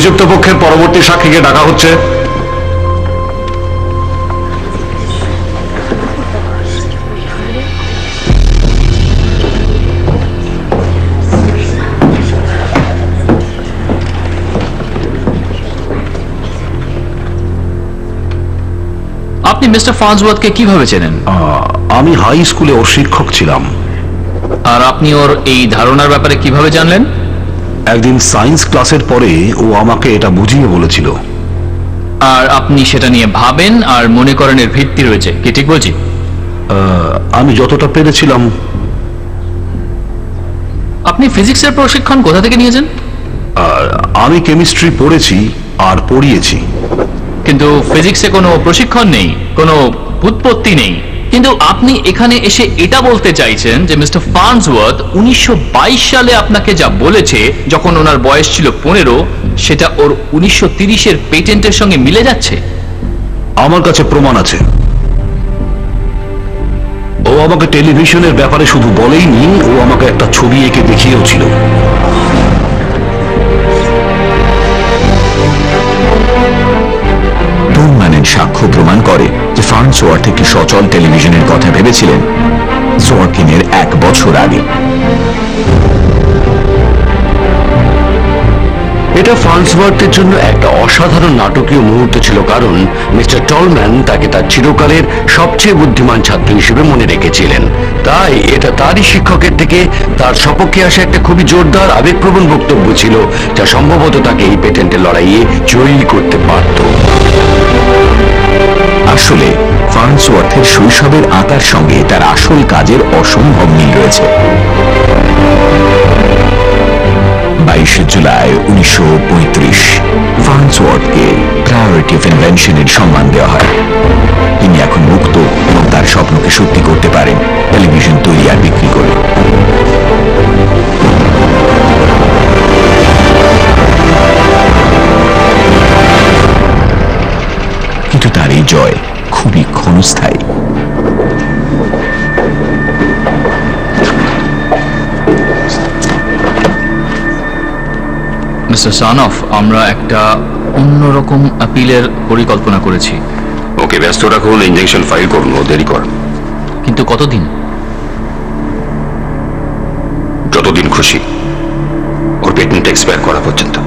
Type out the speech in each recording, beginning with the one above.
অভিযুক্ত পক্ষের পরবর্তী সাক্ষীকে ডাকা হচ্ছে। আপনি মিস্টার ফান্সওয়ার্থকে কীভাবে চেনেন? আহ, আমি হাই স্কুলে ওর শিক্ষক ছিলাম। আর আপনি ওর এই ধারণার ব্যাপারে কীভাবে জানলেন? একদিন সায়েন্স ক্লাসের পরে ও আমাকে এটা বুঝিয়ে বলেছিল। আর আপনি সেটা নিয়ে ভাবেন আর মনে করেন এর ভিত্তি রয়েছে। কি ঠিক বলছি? আমি যতটা পেরেছিলাম। আপনি ফিজিক্সের প্রশিক্ষণ কোথা থেকে নিয়েছেন? আমি কেমিস্ট্রি পড়েছি আর পড়িয়েছি। কিন্তু ফিজিক্সে কোনো প্রশিক্ষণ নেই কোনো উৎপত্তি নেই। কিন্তু আপনি এখানে এসে এটা বলতে চাইছেন যে মিস্টার ফার্নসওয়ার্থ উনিশশো বাইশ সালে আপনাকে যা বলেছে, যখন ওনার বয়স ছিল পনেরো, সেটা ওর উনিশশো তিরিশের পেটেন্টের সঙ্গে মিলে যাচ্ছে? আমার কাছে প্রমাণ আছে। ও আমাকে টেলিভিশনের ব্যাপারে শুধু বলেইনি, ও আমাকে একটা ছবি এঁকে দেখিয়েও ছিল। যে ফার্নসওয়ার্থ একটি সচল টেলিভিশনের কথা ভেবেছিলেন জোয়াকিনের এক বছর আগে। এটা ফান্সওয়ার্থের জন্য একটা অসাধারণ নাটকীয় মুহূর্ত ছিল কারণ মিস্টার টলম্যান তাকে তার চিরকালের সবচেয়ে বুদ্ধিমান ছাত্র হিসেবে মনে রেখেছিলেন। তাই এটা তারই শিক্ষকের থেকে তার সপক্ষে আসা একটা খুবই জোরদার, আবেগপ্রবণ বক্তব্য ছিল, যা সম্ভবত তাকে এই পেটেন্টের লড়াইয়ে জয়ী করতে পারত। আসলে ফার্নসওয়ার্থের শৈশবের আঁকার সঙ্গে তার আসল কাজের অসম্ভব মিল রয়েছে। বাইশে জুলাই উনিশশো পঁয়ত্রিশ ফার্নসওয়ার্থকে প্রায়োরিটি অফ ইনভেনশনের সম্মান দেওয়া হয়। তিনি এখন মুক্ত এবং তার স্বপ্নকে সত্যি করতে পারেন। টেলিভিশন তৈরি আর বিক্রি করে। মিস্টার সানফ আমরা একটা অন্যরকম আপিলের পরিকল্পনা করেছি। ওকে ব্যস্ত রাখুন ইঞ্জেকশন ফাইল করুন ও দেরি কর। কিন্তু কতদিন? যতদিন খুশি। ওর পেটেন্ট এক্সপায়ার করা পর্যন্ত।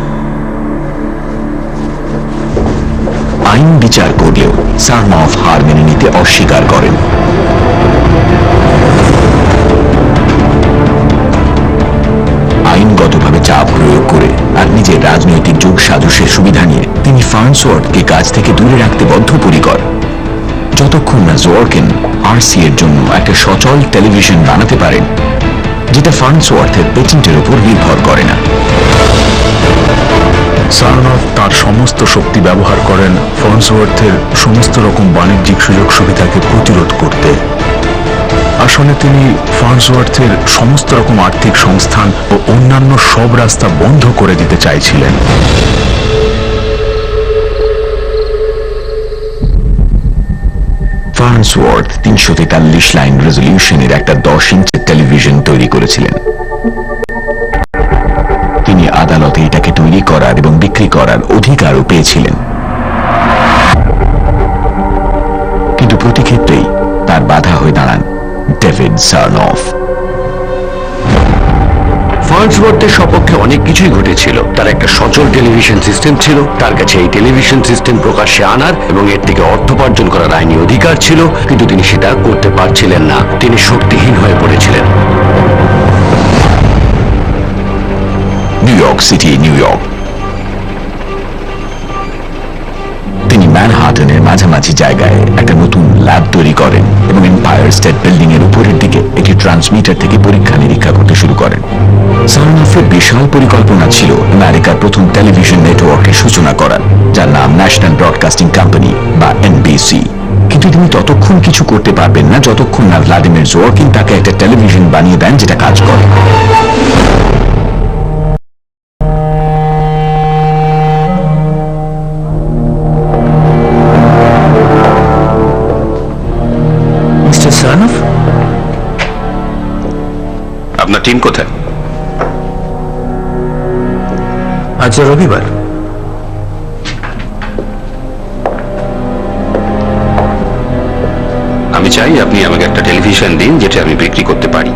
আইন বিচার করলেও সারমাফ হার মেনে নিতে অস্বীকার করেন। আইনগতভাবে চাপ প্রয়োগ করে নিজের রাজনৈতিক যোগ সাজসের সুবিধা নিয়ে তিনি ফার্নসওয়ার্ডকে কাজ থেকে দূরে রাখতে বদ্ধপরিকর। যতক্ষণ না জোয়ার্কেন আরসি এর জন্য একটা সচল টেলিভিশন বানাতে পারেন, যেটা ফার্নসওয়ার্থের পেটেন্টের উপর নির্ভর করে না। সারনাথ তার সমস্ত শক্তি ব্যবহার করেন ফর্নসওয়ার্থের সমস্ত রকম বাণিজ্যিক সুযোগ সুবিধাকে প্রতিরোধ করতে। আসলে তিনি ফার্নসওয়ার্থের সমস্ত রকম আর্থিক সংস্থান ও অন্যান্য সব রাস্তা বন্ধ করে দিতে চাইছিলেন। ফার্নসওয়ার্থ তিনশো তেতাল্লিশ লাইন রেজলিউশনের একটা দশ ইঞ্চের টেলিভিশন তৈরি করেছিলেন। তিনি আদালতে এটাকে তৈরি করার এবং বিক্রি করার অধিকারও পেয়েছিলেন। কিন্তু প্রতি ক্ষেত্রেই তার বাধা হয়ে দাঁড়ান। ডেভিড সার্নফ ফার্নসওয়ার্থের সপক্ষে অনেক কিছুই ঘটেছিল। তার একটা সচল টেলিভিশন সিস্টেম ছিল, তার কাছে এই টেলিভিশন সিস্টেম প্রকাশ্যে আনার এবং এর থেকে অর্থ উপার্জন করার আইনি অধিকার ছিল, কিন্তু তিনি সেটা করতে পারছিলেন না। তিনি শক্তিহীন হয়ে পড়েছিলেন। New York City New York তিনি মাঝামাঝি জায়গায় একটা নতুন ল্যাব তৈরি করেন এবং এম্পায়ার স্টেট বিল্ডিং এর উপরের দিকে একটি ট্রান্সমিটার থেকে পরীক্ষা নিরীক্ষা করতে শুরু করেন। সারনাফের বিশাল পরিকল্পনা ছিল আমেরিকার প্রথম টেলিভিশন নেটওয়ার্কের সূচনা করার, যার নাম ন্যাশনাল ব্রডকাস্টিং কোম্পানি বা এনবিসি কিন্তু তিনি ততক্ষণ কিছু করতে পারবেন না, যতক্ষণ না ভ্লাদিমির জোয়াকিন তাকে একটা টেলিভিশন বানিয়ে দেন যেটা কাজ করে। টিম কোথায়? আজ রবিবার। আমি চাই আপনি আমাকে একটা টেলিভিশন দিন যেটা আমি বিক্রি করতে পারি।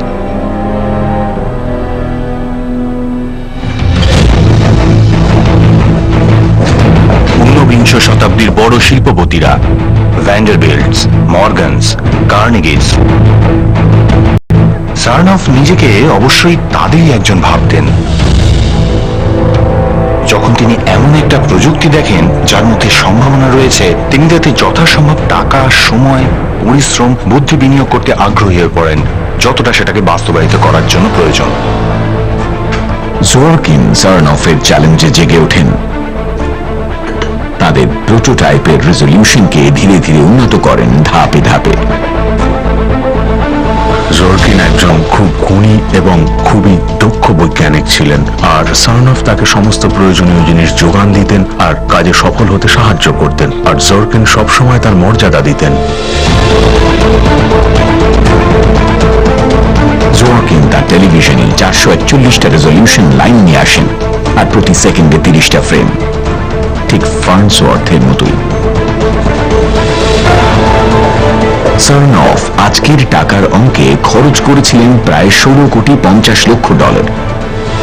ঊনবিংশ শতাব্দীর বড় শিল্পপতিরা ভ্যান্ডারবিল্টস মর্গানস কার্নিগিস সার্নফ নিজেকে অবশ্যই তাদেরই একজন ভাবতেন। যখন তিনি এমন একটা প্রযুক্তি দেখেন, যার মধ্যে সম্ভাবনা রয়েছে, তিনি তাতে যথাসম্ভব টাকা, সময়, পরিশ্রম, বুদ্ধি বিনিয়োগ করতে আগ্রহী হয়ে পড়েন, যতটা সেটাকে বাস্তবায়িত করার জন্য প্রয়োজন। জোয়ার্কিন সার্নফের চ্যালেঞ্জে জেগে ওঠেন। তাদের প্রোটোটাইপের রেজলিউশনকে ধীরে ধীরে উন্নত করেন ধাপে ধাপে। জর্কিন খুব গুণী এবং খুবই দক্ষ বৈজ্ঞানিক ছিলেন। আর সার্নফ তাকে সমস্ত প্রয়োজনীয় জিনিস যোগান দিতেন আর কাজে সফল হতে সাহায্য করতেন। আর জর্কিন সবসময় তার মর্যাদা দিতেন। জোয়াকিন তার টেলিভিশনে চারশো একচল্লিশটা রেজলিউশন লাইন নিয়ে আসেন, আর প্রতি সেকেন্ডে তিরিশটা ফ্রেম। ঠিক ফার্নসওয়ার্থের মতোই সার্নফ আজকের টাকার অঙ্কে খরচ করেছিলেন প্রায় ষোলো কোটি পঞ্চাশ লক্ষ ডলার।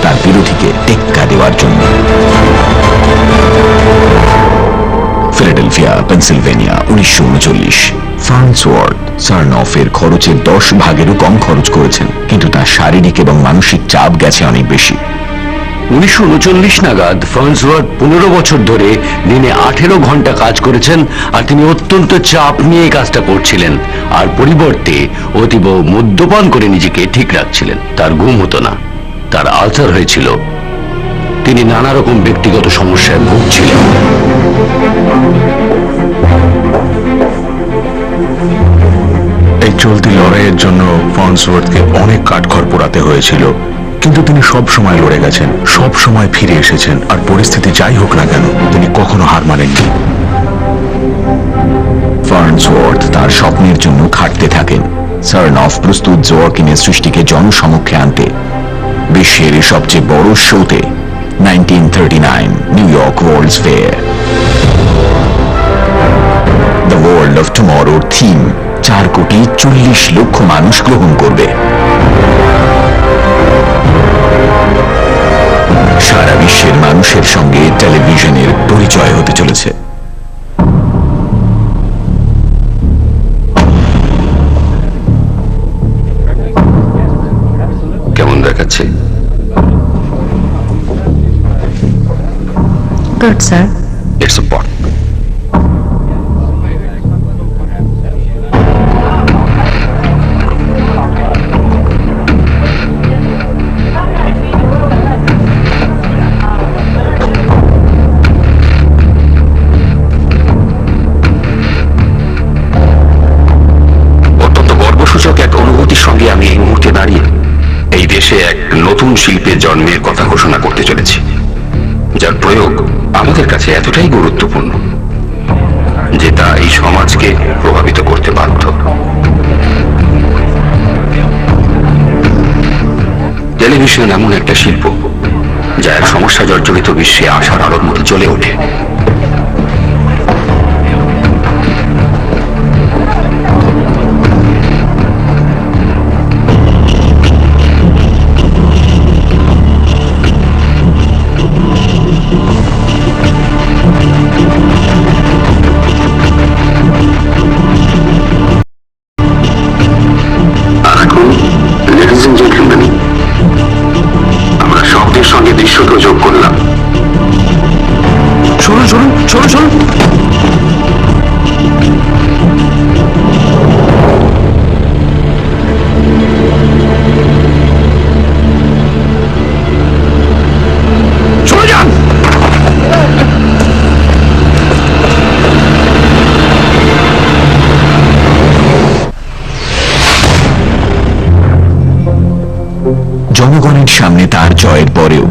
তার বিরোধীকে টেক্কা দেওয়ার জন্য। ফিলাডেলফিয়া, পেনসিলভেনিয়া, উনিশশো উনচল্লিশ। ফ্রান্স ফ্রান্সওয়ার্ড সার্নফের খরচের দশ ভাগেরও কম খরচ করেছেন। কিন্তু তার শারীরিক এবং মানসিক চাপ গেছে অনেক বেশি। উনিশশো উনচল্লিশ নাগাদ ফ্রান্সওয়ার্ড পনেরো বছর ধরে দিনে আঠেরো ঘণ্টা কাজ করেছেন আর তিনি অত্যন্ত চাপ নিয়ে কাজটা করছিলেন। আর পরিবর্তে অতীব মদ্যপান করে নিজেকে ঠিক রাখছিলেন। তার ঘুম হতো না, তার আলসার হয়েছিল। তিনি নানা রকম ব্যক্তিগত সমস্যায় ভুগছিলেন। এই চলতি লড়াইয়ের জন্য ফর্নসওয়ার্থকে অনেক কাঠখড় পোড়াতে হয়েছিল। কিন্তু তিনি সব সময় লড়ে গেছেন, সব সময় ফিরে এসেছেন, আর পরিস্থিতি যাই হোক না কেন, তিনি কখনো হার মানেননি। তার স্বপ্নের জন্য খাটতে থাকেন। সার্নফ প্রস্তুত জোয়াকিনের সৃষ্টিকে জনসমক্ষে আনতে। বিশ্বের সবচেয়ে বড় শোতে, nineteen thirty nine, New York World's Fair. The world of টুমরোর theme, চার কোটি চল্লিশ লক্ষ মানুষ গ্রহণ করবে। সারা বিশ্বের মানুষের সঙ্গে টেলিভিশনের পরিচয় হতে চলেছে কেমন দেখাচ্ছে গুড sir. দেশে এক নতুন শিল্পের জন্মের কথা ঘোষণা করতে চলেছি, যার প্রয়োগ আমাদের কাছে এতটাই গুরুত্বপূর্ণ যে তা এই সমাজকে প্রভাবিত করতে বাধ্য। টেলিভিশন এমন একটা শিল্প যা এক সমস্যা জর্জরিত বিশ্বে আশার আলোর মতো চলে ওঠে। জনগণের সামনে তার জয়ের পরেও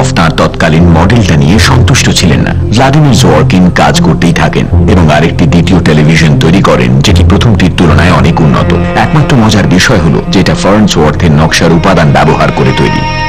অফ তার তৎকালীন মডেলটা নিয়ে সন্তুষ্ট ছিলেন না। ভ্লাদিমির জোয়ার্কিন কাজ করতেই থাকেন এবং আরেকটি দ্বিতীয় টেলিভিশন তৈরি করেন, যেটি প্রথমটির তুলনায় অনেক উন্নত। একমাত্র মজার বিষয় হলো, যেটা ফার্নসওয়ার্থের নকশার উপাদান ব্যবহার করে তৈরি।